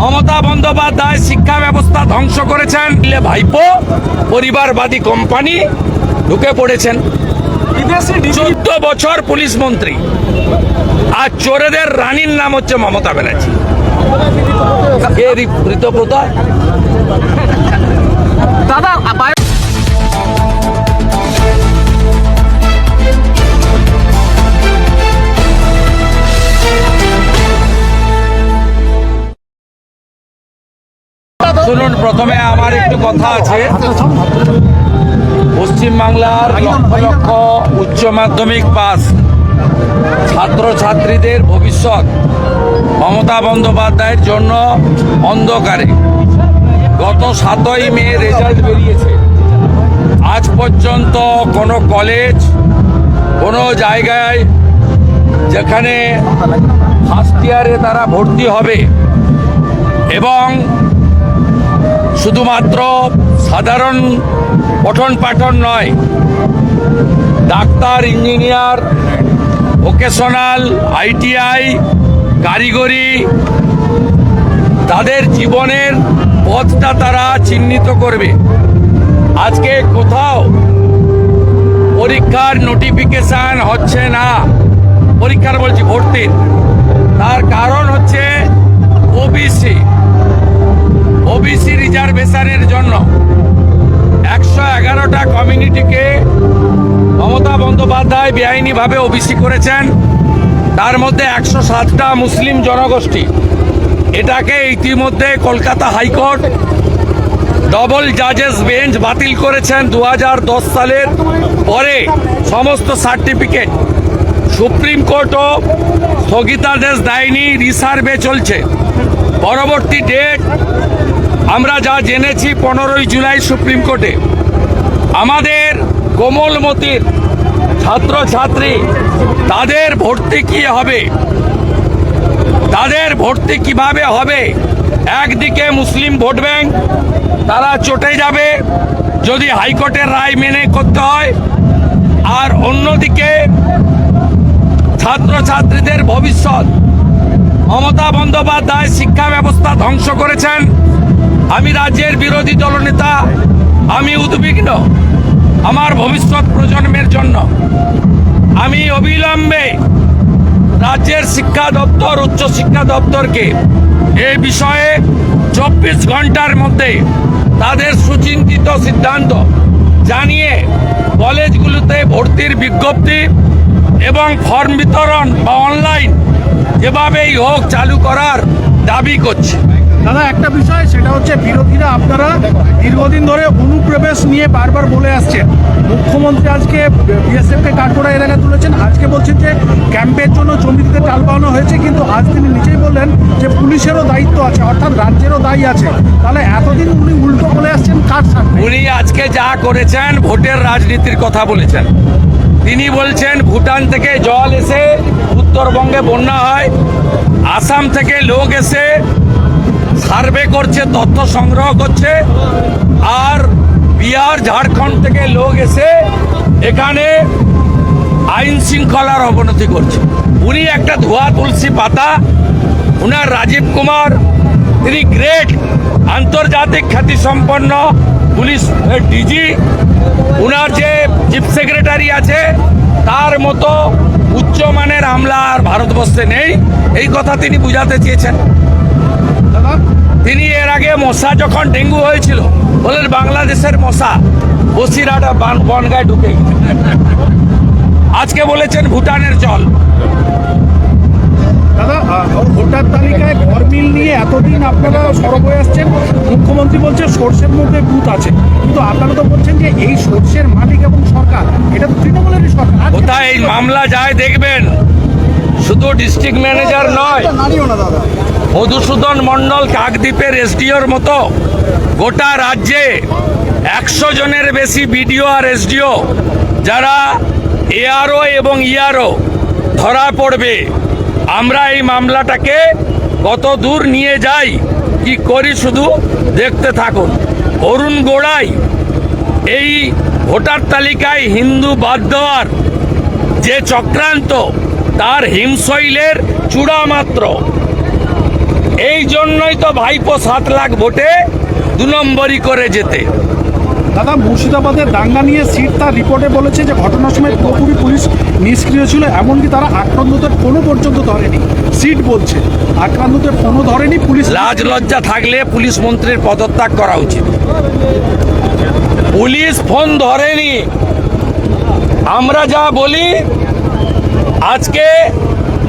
মমতা বন্দ্যোপাধ্যায় শিক্ষা ব্যবস্থা ধ্বংস করেছেন। ভাইপো পরিবারবাদী কোম্পানি ঢুকে পড়েছেন। চোদ্দ বছর পুলিশ মন্ত্রী। আর চোরেদের রানীর নাম হচ্ছে মমতা ব্যানার্জি। কে দাদা শুনুন, প্রথমে আমার একটু কথা আছে। পশ্চিমবাংলার লক্ষ লক্ষ উচ্চ মাধ্যমিক পাস ছাত্র ছাত্রীদের ভবিষ্যৎ মমতা বন্দ্যোপাধ্যায়ের জন্য অন্ধকারে। গত সাতই মে রেজাল্ট বেরিয়েছে। আজ পর্যন্ত কোনো কলেজ, কোনো জায়গায় যেখানে ফার্স্ট ইয়ারে তারা ভর্তি হবে এবং শুধুমাত্র সাধারণ পঠন পাঠন নয়, ডাক্তার, ইঞ্জিনিয়ার, ভোকেশনাল, আইটিআই, কারিগরি, তাদের জীবনের পথটা তারা চিহ্নিত করবে। আজকে কোথাও পরীক্ষার নোটিফিকেশান হচ্ছে না। পরীক্ষার বলছি ভর্তির। তার কারণ হচ্ছে কমিউনিটিকে মমতা বন্দ্যোপাধ্যায় বেআইনিভাবে ওবিসি করেছেন। তার মধ্যে একশো সাতটা মুসলিম জনগোষ্ঠী। এটাকে ইতিমধ্যে কলকাতা হাইকোর্ট ডবল জাজেস বেঞ্চ বাতিল করেছেন দু হাজার দশ সালের পরে সমস্ত সার্টিফিকেট। সুপ্রিম কোর্টও স্থগিতাদেশ দেয়নি, রিসার্ভে চলছে। পরবর্তী ডেট, আমরা যা জেনেছি পনেরোই জুলাই সুপ্রিম কোর্টে। আমাদের কোমলমতির ছাত্রছাত্রী, তাদের ভর্তি কি হবে? তাদের ভর্তি কীভাবে হবে? একদিকে মুসলিম ভোট ব্যাংক, তারা চটে যাবে যদি হাইকোর্টের রায় মেনে করতে হয়। আর অন্যদিকে ছাত্রছাত্রীদের ভবিষ্যৎ। মমতা বন্দ্যোপাধ্যায় শিক্ষা ব্যবস্থা ধ্বংস করেছেন। আমি রাজ্যের বিরোধী দলনেতা আমি উদ্বিগ্ন আমার ভবিষ্যৎ প্রজন্মের জন্য। আমি অবিলম্বে রাজ্যের শিক্ষা দপ্তর, উচ্চ শিক্ষা দপ্তরকে এই বিষয়ে চব্বিশ ঘণ্টার মধ্যে তাদের সুচিন্তিত সিদ্ধান্ত জানিয়ে কলেজগুলোতে ভর্তির বিজ্ঞপ্তি এবং ফর্ম বিতরণ বা অনলাইন যেভাবেই হোক চালু করার দাবি করছে। দাদা, একটা বিষয়, সেটা হচ্ছে বিরোধীরা আপনারা দীর্ঘদিন ধরে অনুপ্রবেশ নিয়ে বারবার বলে আসছেন। মুখ্যমন্ত্রী আজকে বিএসএফ কে কাঠগড়া এলাকায় তুলেছেন। আজকে বলছেন যে ক্যাম্পের জন্য জমি দিতে টাল বানানো হয়েছে, কিন্তু আজ তিনি নিজেই বললেন যে পুলিশেরও দায়িত্ব আছে, অর্থাৎ রাজ্যেরও দায়ী আছে। তাহলে এতদিন উনি উল্টো বলে আসছেন, কার সাথে উনি আজকে যা করেছেন, ভোটের রাজনীতির কথা বলেছেন। তিনি বলছেন, ভুটান থেকে জল এসে উত্তরবঙ্গে বন্যা হয়, আসাম থেকে লোক এসে সার্ভে করছে, তথ্য সংগ্রহ করছে, আর বিহার, ঝাড়খণ্ড থেকে লোক এসে এখানে আইন শৃঙ্খলার অবনতি করছে। উনি একটা ধোয়া তুলসী পাতা, উনার রাজীব কুমার, তিনি গ্রেট, আন্তর্জাতিক খ্যাতিসম্পন্ন পুলিশ ডিজি, উনার যে চিফ সেক্রেটারি আছে, তার মতো উচ্চমানের আমলা আর ভারতবর্ষে নেই। এই কথা তিনি বুঝাতে চেয়েছেন। তিনি এর আগে মশা যখন ডেঙ্গু হয়েছিল বলেন বাংলাদেশের মশা বসিরহাটা বান- বনগায় ঢুকে। আজকে বলেছেন ভুটানের জল। দাদা ভোটার তালিকায় ঘরমিল নিয়ে এতদিন আপনারা সরব হয়ে আসছেন মুখ্যমন্ত্রী বলছে মধ্যে আছে। কিন্তু আপনারা তো বলছেন যে এই সর্ষের মালিক এবং সরকার এটা তো তৃণমূলেরই সরকার। কোথায় এই মামলা যায় দেখবেন। শুধু ডিস্ট্রিক্ট ম্যানেজার নয়। মধুসূদন মণ্ডল কাকদ্বীপের এসডিওর মতো গোটা রাজ্যে একশো জনের বেশি বিডিও আর এসডিও যারা এআরও এবং ইআরও ধরা পড়বে। আমরা এই মামলাটাকে কত দূর নিয়ে যাই, কি করি শুধু দেখতে থাকুন। অরুণ গোড়াই এই ভোটার তালিকায় হিন্দু বাদ দেওয়ার যে চক্রান্ত, তার হিমশৈলের চূড়া মাত্র এই জন্যই তো ভাইপো সাত লাখ ভোটে দু নম্বরই করে যেতে। দাদা মুর্শিদাবাদের দাঙ্গা নিয়ে সিট তার রিপোর্টে বলেছে যে ঘটনার সময় পুরোপুরি পুলিশ নিষ্ক্রিয় ছিল এমনকি তারা আক্রান্তদের ফোনও পর্যন্ত ধরেনি। সিট বলছে আক্রান্তদের ফোনও ধরেনি পুলিশ লাজ লজ্জা থাকলে পুলিশ মন্ত্রীর পদত্যাগ করা উচিত। পুলিশ ফোন ধরেনি। আমরা যা বলি আজকে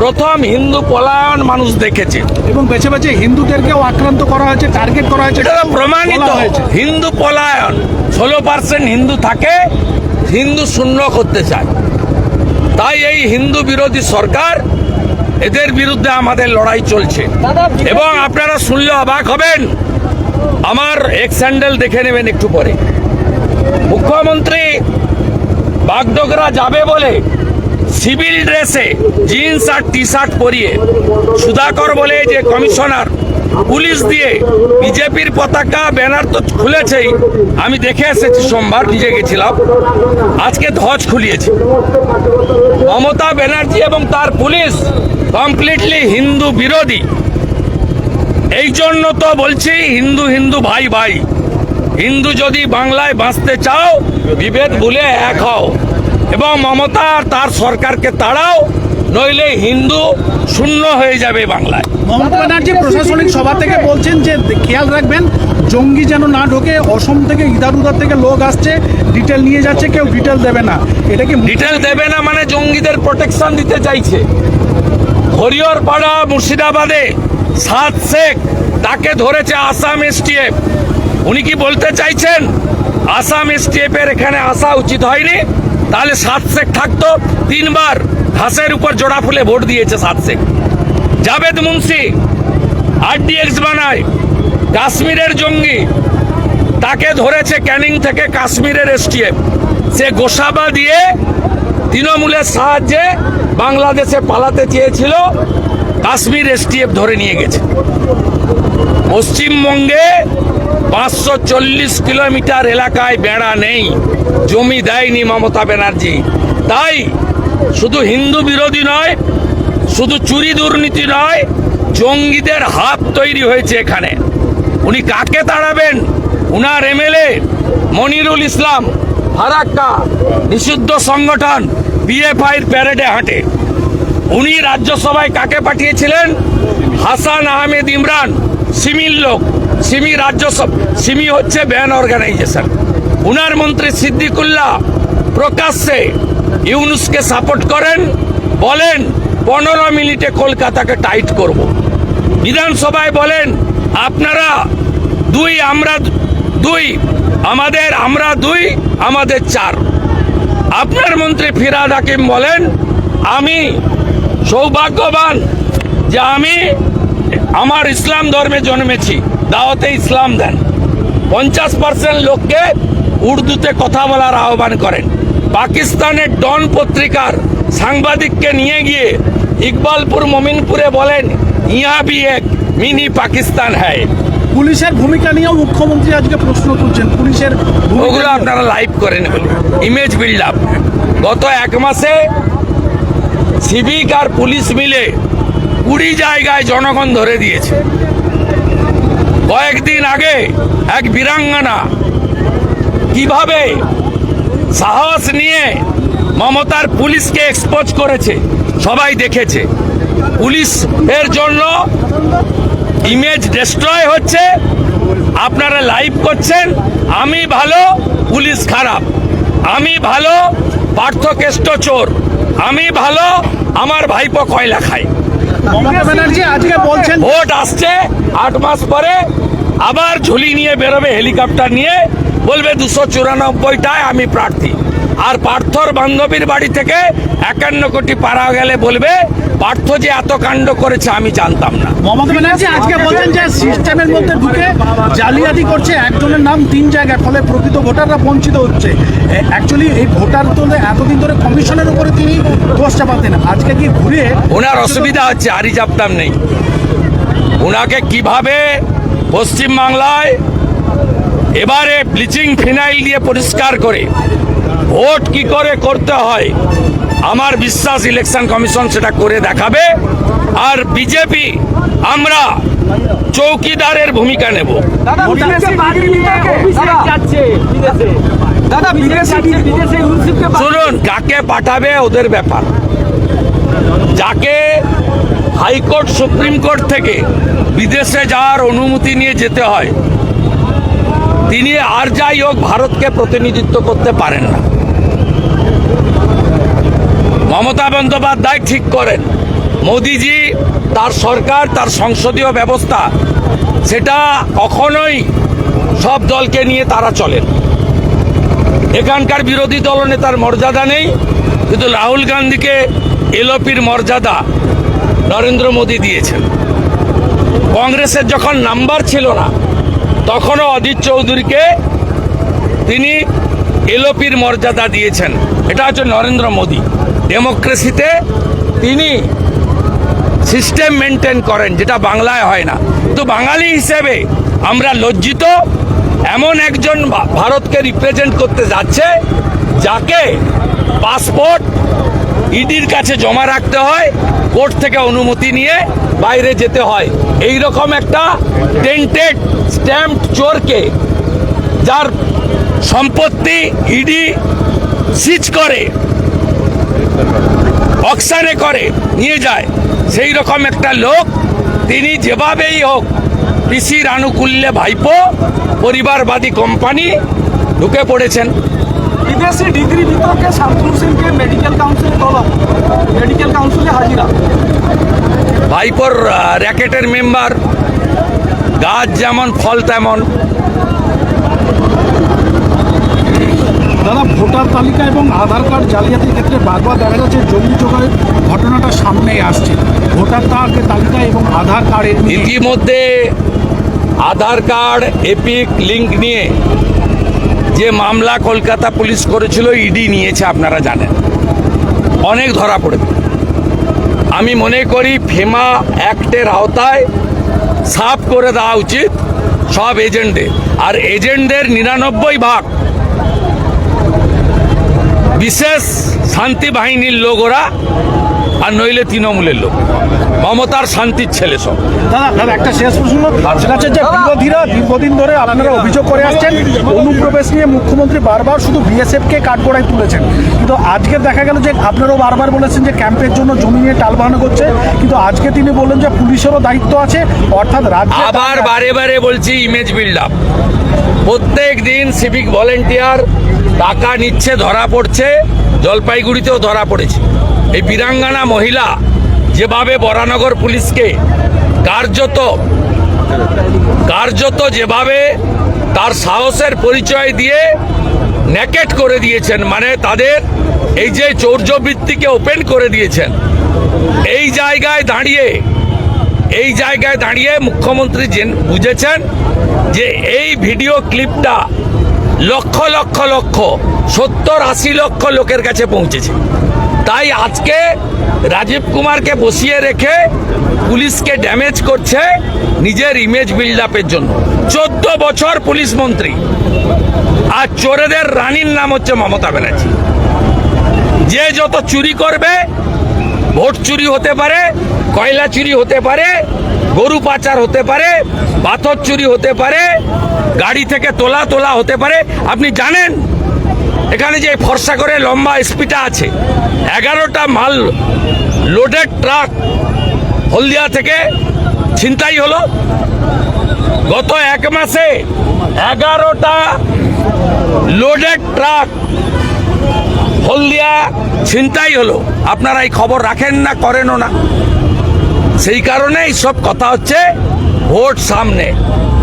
প্রথম হিন্দু পলায়ন মানুষ দেখেছে। এবং বেছে বেছে হিন্দুদেরকেও আক্রান্ত করা হয়েছে টার্গেট করা হয়েছে এটা প্রমাণিত। হয়েছে। হিন্দু পলায়ন ষোলো পার্সেন্ট হিন্দু থাকে হিন্দু শূন্য করতে চায়। তাই এই হিন্দু বিরোধী সরকার এদের বিরুদ্ধে আমাদের লড়াই চলছে। এবং আপনারা শুনলে অবাক হবেন আমার এক্স স্যান্ডেল দেখে নেবেন একটু পরে। মুখ্যমন্ত্রী বাগডোগরা যাবে বলে সিভিল ড্রেসে জিন্স আর টি শার্ট পরিয়ে সুধাকর বলে যে কমিশনার পুলিশ দিয়ে বিজেপির পতাকা, ব্যানার তো খুলেছেই। আমি দেখে এসেছি, সোমবার নিজে গেছিলাম। আজকে ধ্বজ খুলিয়েছে। মমতা ব্যানার্জি এবং তার পুলিশ কমপ্লিটলি হিন্দু বিরোধী। এই জন্য তো বলছি, হিন্দু হিন্দু ভাই ভাই। হিন্দু যদি বাংলায় বাঁচতে চাও, বিভেদ ভুলে এক হও। এবং মমতা আর তার সরকারকে তাড়াও নইলে হিন্দু শূন্য হয়ে যাবে বাংলায়। মমতা ব্যানার্জি প্রশাসনিক সভা থেকে বলছেন যে খেয়াল রাখবেন জঙ্গি যেন না ঢোকে অসম থেকে ইদার উদার থেকে লোক আসছে ডিটেল নিয়ে যাচ্ছে কেউ ডিটেল দেবে না। এটা কি ডিটেল দেবে না মানে জঙ্গিদের প্রোটেকশন দিতে চাইছে। হরিহরপাড়া মুর্শিদাবাদে সাত শেখ তাকে ধরেছে আসাম এসটিএফ। উনি কি বলতে চাইছেন? আসাম এসটিএফ এর এখানে আসা উচিত হয়নি। তাহলে সাত শেখ থাকতো, তিনবার ঘাসের উপর জোড়া ফুলে ভোট দিয়েছে সাত শেখ। জাভেদ মুন্সি, আরডিএক্স বানায়, কাশ্মীরের জঙ্গি, তাকে ধরেছে ক্যানিং থেকে কাশ্মীরের এসটিএফ। সে গোসাবা দিয়ে তৃণমূলের সাহায্যে বাংলাদেশে পালাতে চেয়েছিল, কাশ্মীর এসটিএফ ধরে নিয়ে গেছে। পশ্চিমবঙ্গে পাঁচশো চল্লিশ কিলোমিটার এলাকায় বেড়া নেই, জমি দেয়নি মমতা ব্যানার্জি। তাই শুধু হিন্দু বিরোধী নয়, শুধু চুরি দুর্নীতি নয়, জঙ্গিদের হাত তৈরি হয়েছে এখানে। উনি কাকে তাড়াবেন? উনার এমএলএ মনিরুল ইসলাম, ফারাক্কা, নিষিদ্ধ সংগঠন বিএফআইর প্যারেডে হাঁটে। উনি রাজ্যসভায় কাকে পাঠিয়েছিলেন? হাসান আহমেদ ইমরান, সিমির লোক। সিমি রাজ্যসভা সিমি হচ্ছে ব্যান অর্গানাইজেশন। উনার মন্ত্রী সিদ্দিকুল্লাহ প্রকাশ্যে ইউনুসকে সাপোর্ট করেন, বলেন, পনেরো মিনিটে কলকাতাকে টাইট করব। বিধানসভায় বলেন, আপনারা দুই, আমরা দুই, আমাদের আমরা দুই, আমাদের চার। আপনার মন্ত্রী ফিরাদ হাকিম বলেন, আমি সৌভাগ্যবান যে আমি আমার ইসলাম ধর্মে জন্মেছি। দাওয়াতে ইসলাম দেন। পঞ্চাশ পার্সেন্ট লোককে উর্দুতে কথা বলার আহ্বান করেন। পাকিস্তানের ডন পত্রিকার সাংবাদিককে নিয়ে গিয়ে ইকবালপুর মমিনপুরে বলেন ইয়া বি এক মিনি পাকিস্তান হ্যায়। পুলিশের ভূমিকা নিয়েও মুখ্যমন্ত্রী আজকে প্রশ্ন তুলছেন। পুলিশের ওগুলো আপনারা লাইভ করেন ইমেজ বিল্ড আপ গত এক মাসে সিভিক আর পুলিশ মিলে কুড়ি জায়গায় জনগণ ধরে দিয়েছে। কয়েকদিন আগে এক বীরাঙ্গনা কীভাবে সাহস নিয়ে মমতার পুলিশকে এক্সপোজ করেছে সবাই দেখেছে। পুলিশ এর জন্য ইমেজ ডিস্ট্রয় হচ্ছে আপনারা লাইভ করছেন আমি ভালো পুলিশ খারাপ। আমি ভালো পার্থকেষ্ট চোর। আমি ভালো আমার ভাইপো কয়লা খায়। মমতা ব্যানার্জি আজকে বলছেন ভোট আসছে আট মাস পরে আবার ঝুলি নিয়ে বেরোবে হেলিকপ্টার নিয়ে। বলবে দুশো চুরানব্বইটায় আমি প্রার্থী। আর পার্থর বান্ধবীর বাড়ি থেকে একান্ন কোটি পাড়া গেলে বলবে পার্থ যে এত কাণ্ড করেছে আমি জানতাম না। মমতা ব্যানার্জি আজকে বলছেন যে সিস্টেমের মধ্যে ঢুকে জালিয়াতি করছে একজনের নাম তিন জায়গায় ফলে প্রকৃত ভোটাররা বঞ্চিত হচ্ছে। অ্যাকচুয়ালি এই ভোটার তোলে এতদিন ধরে কমিশনের উপরে তিনি দোষ চাপাতেন। আজকে কি ঘুরে ওনার অসুবিধা হচ্ছে আরি জাপতাম নেই। ওনাকে কীভাবে পশ্চিমবাংলায় এবারে ব্লিচিং ফিনাইল দিয়ে পরিষ্কার করে ভোট কি করে করতে হয় আমার বিশ্বাস ইলেকশন কমিশন সেটা করে দেখাবে। আর বিজেপি আমরা চৌকিদারের ভূমিকা নেব। শুনুন কাকে পাঠাবে ওদের ব্যাপার? যাকে হাইকোর্ট, সুপ্রিম কোর্ট থেকে বিদেশে যাওয়ার অনুমতি নিয়ে যেতে হয়। তিনি আর যাই হোক ভারতকে প্রতিনিধিত্ব করতে পারেন না। মমতা বন্দ্যোপাধ্যায় ঠিক করেন। মোদিজি তার সরকার, তার সংসদীয় ব্যবস্থা, সেটা কখনোই সব দলকে নিয়ে তারা চলেন। এখানকার বিরোধী দলনেতার মর্যাদা নেই, কিন্তু রাহুল গান্ধীকে এলোপির মর্যাদা নরেন্দ্র মোদী দিয়েছেন। কংগ্রেসের যখন নাম্বার ছিল না, তখনও অজিত চৌধুরীকে তিনি এলোপির মর্যাদা দিয়েছেন। এটা হচ্ছে নরেন্দ্র মোদী। ডেমোক্রেসিতে তিনি সিস্টেম মেনটেন করেন, যেটা বাংলায় হয় না। তো বাঙালি হিসেবে আমরা লজ্জিত এমন একজন ভারতকে রিপ্রেজেন্ট করতে যাচ্ছে, যাকে পাসপোর্ট ইডির কাছে জমা রাখতে হয় কোর্ট থেকে অনুমতি নিয়ে বাইরে যেতে হয়। এই রকম একটা টেন্টেড স্ট্যাম্প চোরকে যার সম্পত্তি ইডি সিজ করে অকশানে করে, নিয়ে যায়। সেই রকম একটা লোক তিনি যেভাবেই হোক পিসির আনুকূল্যে ভাইপো, পরিবারবাদী কোম্পানি ঢুকে পড়েছেন। বিদেশি ডিগ্রি বিতর্কে শামসুল সিংকে মেডিকেল কাউন্সিলে তলব মেডিকেল কাউন্সিলে হাজিরা। ভাইপোর র্যাকেটের মেম্বার গাছ যেমন ফল তেমন। দাদা ভোটার তালিকা এবং আধার কার্ড জালিয়াতির ক্ষেত্রে বারবার দেখা যাচ্ছে জমি জোগাড়ের ঘটনাটা সামনে আসছে। ভোটার তালিকা এবং আধার কার্ডের ইতিমধ্যে আধার কার্ড এপিক লিঙ্ক নিয়ে যে মামলা কলকাতা পুলিশ করেছিল, ইডি নিয়েছে, আপনারা জানেন। অনেক ধরা পড়বে আমি মনে করি ফেমা অ্যাক্টের আওতায় সাফ করে দেওয়া উচিত সব এজেন্টদের আর এজেন্টদের নিরানব্বই ভাগ, বিশেষ শান্তি বাহিনীর লোক ওরা আর নইলে তৃণমূলের লোক। মমতার শান্তির ছেলে সব। দাদা একটা শেষ প্রশ্ন। হচ্ছে যে বিরোধীরা দীর্ঘদিন ধরে আপনারা অভিযোগ করে আসছেন অনুপ্রবেশ নিয়ে মুখ্যমন্ত্রী বারবার শুধু বিএসএফ কে কাঠগড়ায় তুলেছেন। কিন্তু আজকে দেখা গেল যে আপনারাও বারবার বলেছেন যে ক্যাম্পের জন্য জমি নিয়ে টালবাহানা করছে। কিন্তু আজকে তিনি বললেন যে পুলিশেরও দায়িত্ব আছে। অর্থাৎ রাজ্যে আবার বারে বারে বলছি ইমেজ বিল্ড আপ প্রত্যেক দিন সিভিক ভলেন্টিয়ার টাকা নিচ্ছে ধরা পড়ছে। জলপাইগুড়িতেও ধরা পড়েছে। এই বীরাঙ্গানা মহিলা যেভাবে বরানগর পুলিশকে কার্যত কার্যত যেভাবে তার সাহসের পরিচয় দিয়ে নেকেট করে দিয়েছেন মানে তাদের এই যে চৌর্যবৃত্তিকে ওপেন করে দিয়েছেন, এই জায়গায় দাঁড়িয়ে, এই জায়গায় দাঁড়িয়ে মুখ্যমন্ত্রী বুঝেছেন যে এই ভিডিও ক্লিপটা লক্ষ লক্ষ লক্ষ, সত্তর আশি লক্ষ লোকের কাছে পৌঁছেছে। তাই আজকে রাজীব কুমারকে বসিয়ে রেখে পুলিশকে ড্যামেজ করছে নিজের ইমেজ বিল্ড আপের জন্য। চোদ্দ বছর পুলিশ মন্ত্রী। আর চোরেদের রানীর নাম হচ্ছে মমতা ব্যানার্জি। যে যত চুরি করবে, ভোট চুরি হতে পারে, কয়লা চুরি হতে পারে, গরু পাচার হতে পারে, পাথর চুরি হতে পারে, গাড়ি থেকে তোলা তোলা হতে পারে। আপনি জানেন, এখানে যে ফর্সা করে লম্বা স্পিটা আছে এগারোটা মাল লোডেড ট্রাক হলদিয়া থেকে ছিনতাই হলো। গত এক মাসে এগারোটা লোডেড ট্রাক হলদিয়া ছিনতাই হলো। আপনারা এই খবর রাখেন না, করেনও না। সেই কারণে সব কথা হচ্ছে ভোট সামনে।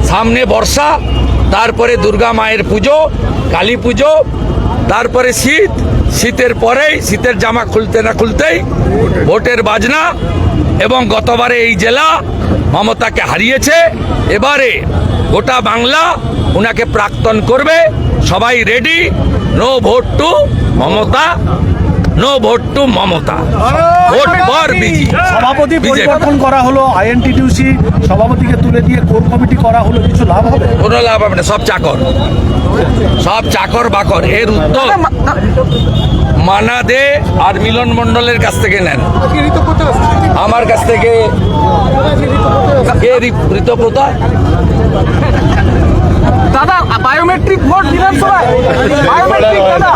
সামনে বর্ষা, তারপরে দুর্গা মায়ের পুজো, কালী পুজো, তারপরে শীত শীতের পরেই, শীতের জামা খুলতে না খুলতেই ভোটের বাজনা এবং গতবারে এই জেলা মমতাকে হারিয়েছে। এবারে গোটা বাংলা ওনাকে প্রাক্তন করবে। সবাই ready no vote to Mamata no vote to Mamata. Vote for BJP সভাপতি পরিবর্তন করা হলো আইএনটিটিউসি সভাপতিকে তুলে দিয়ে কোর কমিটি করা হলো কিছু লাভ হবে? কোনো লাভ হবে না সব চাকর। সব চাকর বাকর। এর উত্তর মানা দে আর মিলন মন্ডলের কাছ থেকে নেন। আমার কাছ থেকে কে ঋতপ্রতা দাদা বায়োমেট্রিক ভোট বিধানসভায় বায়োমেট্রিক দাদা